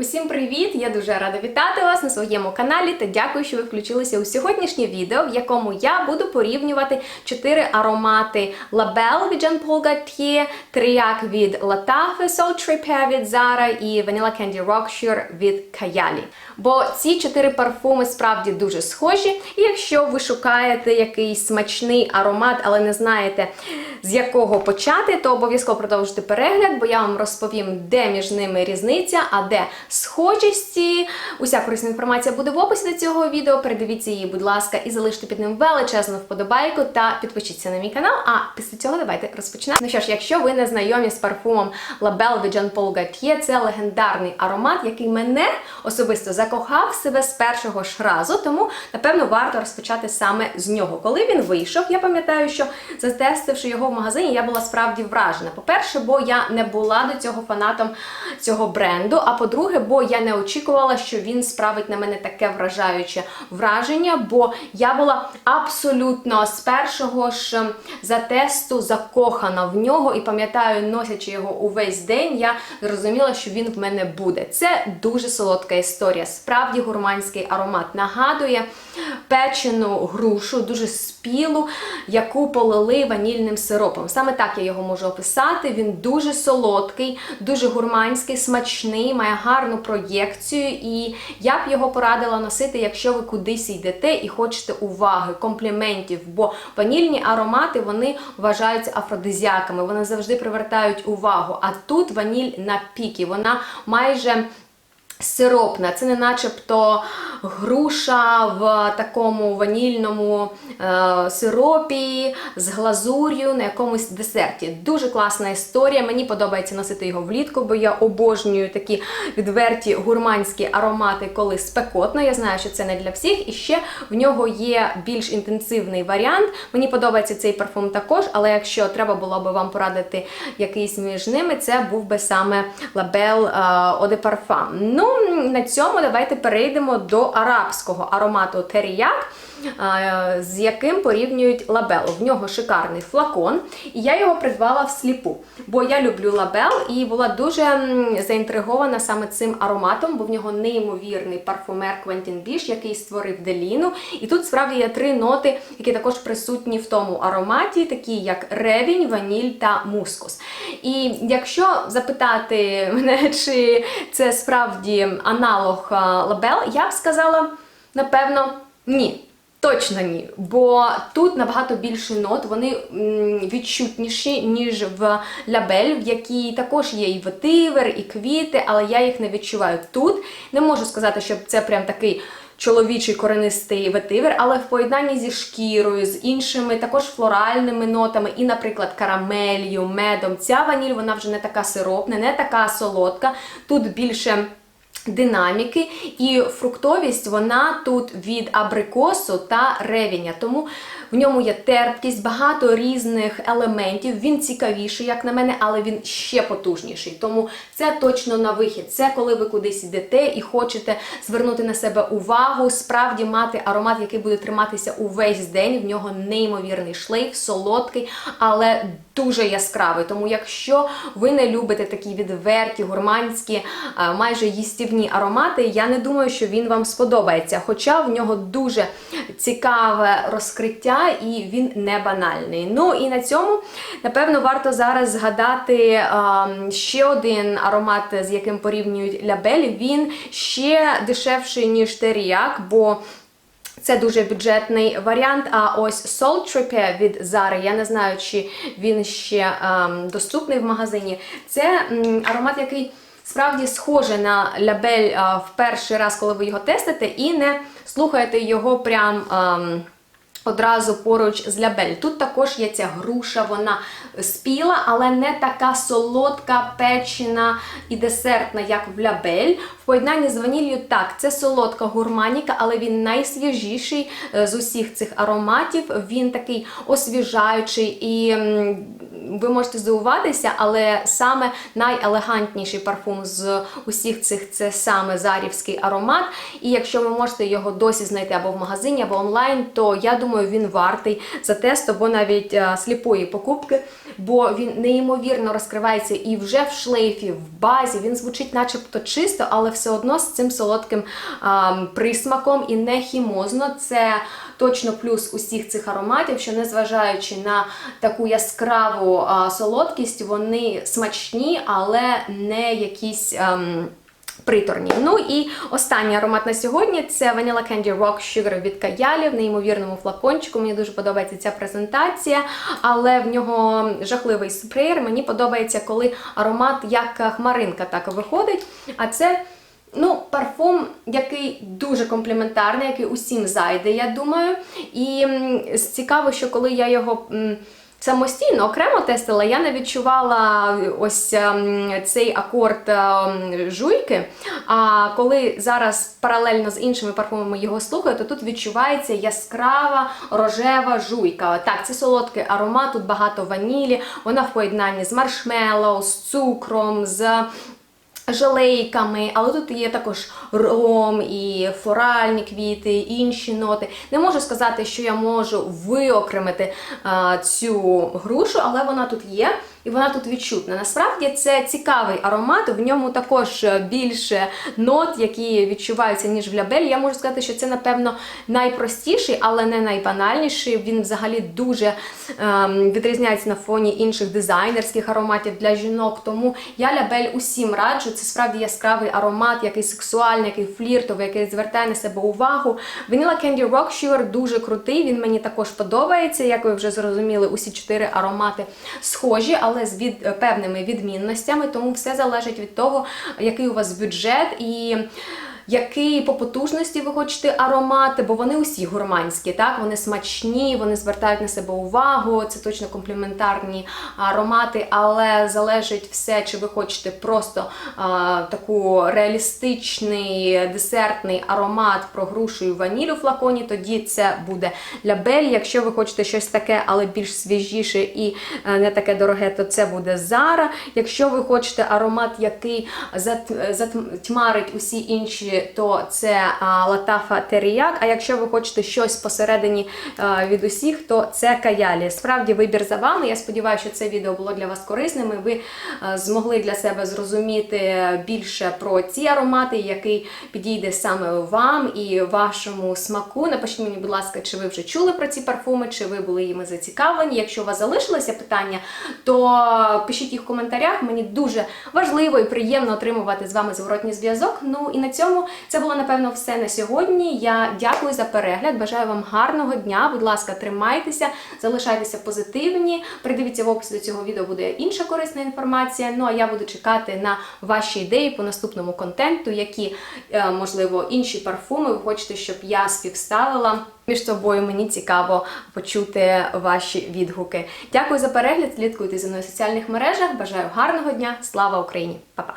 Усім привіт! Я дуже рада вітати вас на своєму каналі та дякую, що ви включилися у сьогоднішнє відео, в якому я буду порівнювати 4 аромати Label від Jean Paul Gaultier, трияк від Lattafe, Soul Trip від Zara і Vanilla Candy Rockshire від Kayali. Бо ці чотири парфуми справді дуже схожі. І якщо ви шукаєте якийсь смачний аромат, але не знаєте з якого почати, то обов'язково продовжуйте перегляд, бо я вам розповім, де між ними різниця, а де схожісті. Уся корисна інформація буде в описі до цього відео. Передивіться її, будь ласка, і залиште під ним величезну вподобайку та підпишіться на мій канал. А після цього давайте розпочнемо. Ну що ж, якщо ви не знайомі з парфумом Label від Jean Paul Gaultier, це легендарний аромат, який мене особисто закохав себе з першого ж разу, тому напевно варто розпочати саме з нього. Коли він вийшов, я пам'ятаю, що затестивши його в магазині, я була справді вражена. По-перше, бо я не була до цього фанатом цього бренду. А по-друге, бо я не очікувала, що він справить на мене таке вражаюче враження, бо я була абсолютно з першого ж ем, затесту закохана в нього і пам'ятаю, носячи його увесь день, я зрозуміла, що він в мене буде. Це дуже солодка історія, справді гурманський аромат. Нагадує печену грушу, дуже спілу, яку полили ванільним сиропом. Саме так я його можу описати. Він дуже солодкий, дуже гурманський, смачний, має гарну проєкцію, і я б його порадила носити, якщо ви кудись йдете і хочете уваги, компліментів. Бо ванільні аромати вони вважаються афродизіаками, вони завжди привертають увагу. А тут ваніль на піки, вона майже. Сиропна, це не начебто груша в такому ванільному е, сиропі з глазур'ю на якомусь десерті. Дуже класна історія. Мені подобається носити його влітку, бо я обожнюю такі відверті гурманські аромати, коли спекотно. Я знаю, що це не для всіх. І ще в нього є більш інтенсивний варіант. Мені подобається цей парфум також, але якщо треба було би вам порадити якийсь між ними, це був би саме лабел de Parfum. Ну, на цьому давайте перейдемо до арабського аромату теріяк, з яким порівнюють лабел. В нього шикарний флакон, і я його придбала всліпу, бо я люблю лабел і була дуже заінтригована саме цим ароматом, бо в нього неймовірний парфумер Квентін Біш, який створив Деліну. І тут справді є три ноти, які також присутні в тому ароматі, такі як ревінь, ваніль та мускус. І якщо запитати мене, чи це справді аналог лабел, я б сказала, напевно, ні. Точно ні, бо тут набагато більше нот, вони відчутніші, ніж в лябель, в якій також є і ветивер, і квіти, але я їх не відчуваю. Тут не можу сказати, що це прям такий чоловічий коренистий ветивер, але в поєднанні зі шкірою, з іншими також флоральними нотами, і, наприклад, карамелью, медом. Ця ваніль вона вже не така сиропна, не така солодка. Тут більше. Динаміки і фруктовість вона тут від абрикосу та ревіня. Тому в ньому є терпкість, багато різних елементів. Він цікавіший, як на мене, але він ще потужніший. Тому це точно на вихід. Це коли ви кудись йдете і хочете звернути на себе увагу, справді мати аромат, який буде триматися увесь день. В нього неймовірний шлейф, солодкий, але дуже яскравий. Тому, якщо ви не любите такі відверті, гурманські, майже їстівні аромати, я не думаю, що він вам сподобається. Хоча в нього дуже цікаве розкриття і він не банальний. Ну і на цьому, напевно, варто зараз згадати а, ще один аромат, з яким порівнюють лябель. Він ще дешевший, ніж теріяк, бо це дуже бюджетний варіант. А ось Soul від Zara, я не знаю, чи він ще ем, доступний в магазині. Це м, аромат, який справді схожий на лябель е, в перший раз, коли ви його тестите, і не слухаєте його прям. Ем, Одразу поруч з лябель. Тут також є ця груша, вона спіла, але не така солодка, печена і десертна, як в лябель. В поєднанні з ваніллю, так, це солодка гурманіка, але він найсвіжіший з усіх цих ароматів. Він такий освіжаючий і ви можете здивуватися, але саме найелегантніший парфум з усіх цих це саме зарівський аромат. І якщо ви можете його досі знайти або в магазині, або онлайн, то я думаю, він вартий за тест, або навіть а, сліпої покупки, бо він неймовірно розкривається і вже в шлейфі, в базі. Він звучить, начебто, чисто, але все одно з цим солодким а, присмаком і не хімозно. Це точно плюс усіх цих ароматів, що незважаючи на таку яскраву а, солодкість, вони смачні, але не якісь. ем, Приторні. Ну і останній аромат на сьогодні це Vanilla Candy Rock Sugar від Каялі в неймовірному флакончику. Мені дуже подобається ця презентація, але в нього жахливий спреєр. Мені подобається, коли аромат як хмаринка так виходить. А це Ну, парфум, який дуже компліментарний, який усім зайде, я думаю. І цікаво, що коли я його. Самостійно окремо тестила, я не відчувала ось ем, цей акорд ем, жуйки. А коли зараз паралельно з іншими парфумами його слухаю, то тут відчувається яскрава рожева жуйка. Так, це солодкий аромат, тут багато ванілі, вона в поєднанні з маршмеллоу, з цукром, з Желейками, але тут є також ром і форальні квіти, і інші ноти. Не можу сказати, що я можу виокремити а, цю грушу, але вона тут є і вона тут відчутна. Насправді це цікавий аромат, в ньому також більше нот, які відчуваються, ніж в лябель. Я можу сказати, що це, напевно, найпростіший, але не найбанальніший. Він взагалі дуже ем, відрізняється на фоні інших дизайнерських ароматів для жінок. Тому я лябель усім раджу. Це справді яскравий аромат, який сексуальний, який фліртовий, який звертає на себе увагу. Vanilla Candy Rock Sugar дуже крутий. Він мені також подобається. Як ви вже зрозуміли, усі чотири аромати схожі, але з від, певними відмінностями. Тому все залежить від того, який у вас бюджет і. Який по потужності ви хочете аромати, бо вони усі гурманські, так? Вони смачні, вони звертають на себе увагу, це точно компліментарні аромати, але залежить все, чи ви хочете просто а, таку реалістичний десертний аромат про грушу і ваніль у флаконі, тоді це буде лябель. Якщо ви хочете щось таке, але більш свіжіше і е, не таке дороге, то це буде Зара. Якщо ви хочете аромат, який зат- затьмарить усі інші, то це Латафа Теріяк. А якщо ви хочете щось посередині від усіх, то це Каялі. Справді вибір за вами. Я сподіваюся, що це відео було для вас корисним. і Ви змогли для себе зрозуміти більше про ці аромати, який підійде саме вам і вашому смаку. Напишіть мені, будь ласка, чи ви вже чули про ці парфуми, чи ви були їми зацікавлені. Якщо у вас залишилися питання, то пишіть їх в коментарях. Мені дуже важливо і приємно отримувати з вами зворотній зв'язок. Ну і на цьому це було напевно все на сьогодні. Я дякую за перегляд. Бажаю вам гарного дня. Будь ласка, тримайтеся, залишайтеся позитивні. Придивіться в описі до цього відео буде інша корисна інформація. Ну а я буду чекати на ваші ідеї по наступному контенту, які, е, можливо, інші парфуми ви хочете, щоб я співставила. Між собою мені цікаво почути ваші відгуки. Дякую за перегляд. Слідкуйте за мною в соціальних мережах. Бажаю гарного дня. Слава Україні! Па-па!